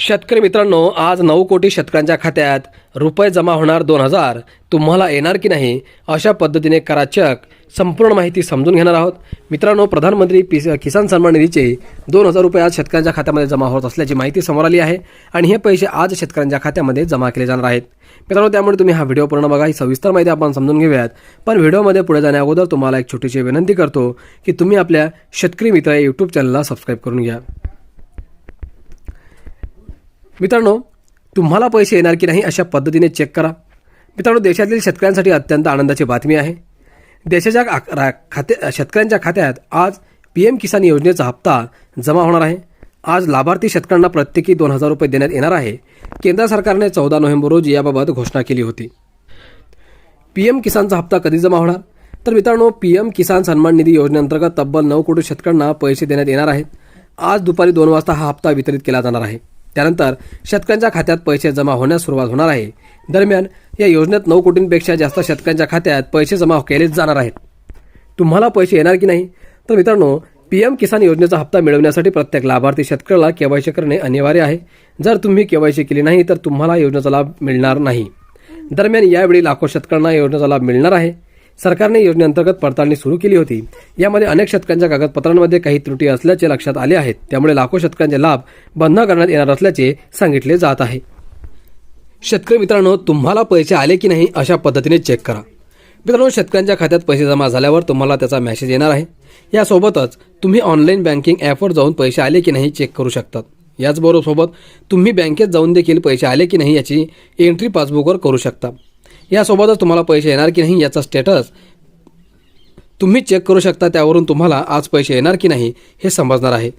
शेतकरी मित्रांनो आज नऊ कोटी शेतकऱ्यांच्या खात्यात रुपये जमा होणार दोन हजार. तुम्हाला येणार की नाही? अशा पद्धतीने करा चक संपूर्ण माहिती समजून घेणार आहोत. मित्रांनो प्रधानमंत्री पि किसान सन्मान निधीचे दोन हजार रुपये आज शेतकऱ्यांच्या खात्यामध्ये जमा होत असल्याची माहिती समोर आली आहे आणि हे पैसे आज शेतकऱ्यांच्या खात्यामध्ये जमा केले जाणार आहेत. मित्रांनो त्यामुळे तुम्ही हा व्हिडिओ पूर्ण बघा. ही सविस्तर माहिती आपण समजून घेऊयात. पण व्हिडिओमध्ये पुढे जाण्या अगोदर तुम्हाला एक छोटीशी विनंती करतो की तुम्ही आपल्या शेतकरी मित्र या यूट्यूब चॅनलला सबस्क्राईब करून घ्या. मित्रांनो तुम्हाला पैसे येणार की नाही अशा पद्धतीने चेक करा. मित्रांनो देशातील शेतकऱ्यांसाठी अत्यंत आनंदाची बातमी आहे. देशाच्या खाते शेतकऱ्यांच्या खात्यात आज पी एम किसान योजनेचा हप्ता जमा होणार आहे. आज लाभार्थी शेतकऱ्यांना प्रत्येकी दोन हजार रुपये देण्यात येणार आहे. केंद्र सरकारने चौदा नोव्हेंबर रोजी याबाबत घोषणा केली होती. पी एम किसानचा हप्ता कधी जमा होणार? तर मित्रांनो पी एम किसान सन्मान निधी योजनेअंतर्गत तब्बल नऊ कोटी शेतकऱ्यांना पैसे देण्यात येणार आहेत. आज दुपारी दोन वाजता हा हप्ता वितरित केला जाणार आहे. त्यानंतर शेतकऱ्यांच्या खात्यात पैसे जमा होण्यास सुरुवात होणार आहे. दरम्यान या योजनेत नऊ कोटींपेक्षा जास्त शेतकऱ्यांच्या खात्यात पैसे जमा केलेच जाणार आहेत. तुम्हाला पैसे येणार की नाही? तर मित्रांनो पी एम किसान योजनेचा हप्ता मिळवण्यासाठी प्रत्येक लाभार्थी शेतकऱ्याला केवायसी करणे अनिवार्य आहे. जर तुम्ही केवायसी केली नाही तर तुम्हाला योजनेचा लाभ मिळणार नाही. दरम्यान यावेळी लाखो शेतकऱ्यांना योजनेचा लाभ मिळणार आहे. सरकारने योजनेअंतर्गत पडताळणी सुरू केली होती. यामध्ये अनेक शेतकऱ्यांच्या कागदपत्रांमध्ये काही त्रुटी असल्याचे लक्षात आले आहेत. त्यामुळे लाखो शेतकऱ्यांचे लाभ बंद करण्यात येणार असल्याचे सांगितले जात आहे. शेतकरी मित्रांनो तुम्हाला पैसे आले की नाही अशा पद्धतीने चेक करा. मित्रांनो शेतकऱ्यांच्या खात्यात पैसे जमा झाल्यावर तुम्हाला त्याचा मेसेज येणार आहे. यासोबतच तुम्ही ऑनलाईन बँकिंग ॲपवर जाऊन पैसे आले की नाही चेक करू शकतात. याचबरोबर सोबत तुम्ही बँकेत जाऊन देखील पैसे आले की नाही याची एंट्री पासबुकवर करू शकता. यासोबतच तुम्हाला पैसे येणार की नाही याचा स्टेटस तुम्ही चेक करू शकता त्यावरून तुम्हाला आज पैसे येणार की नाही हे समजणार आहे.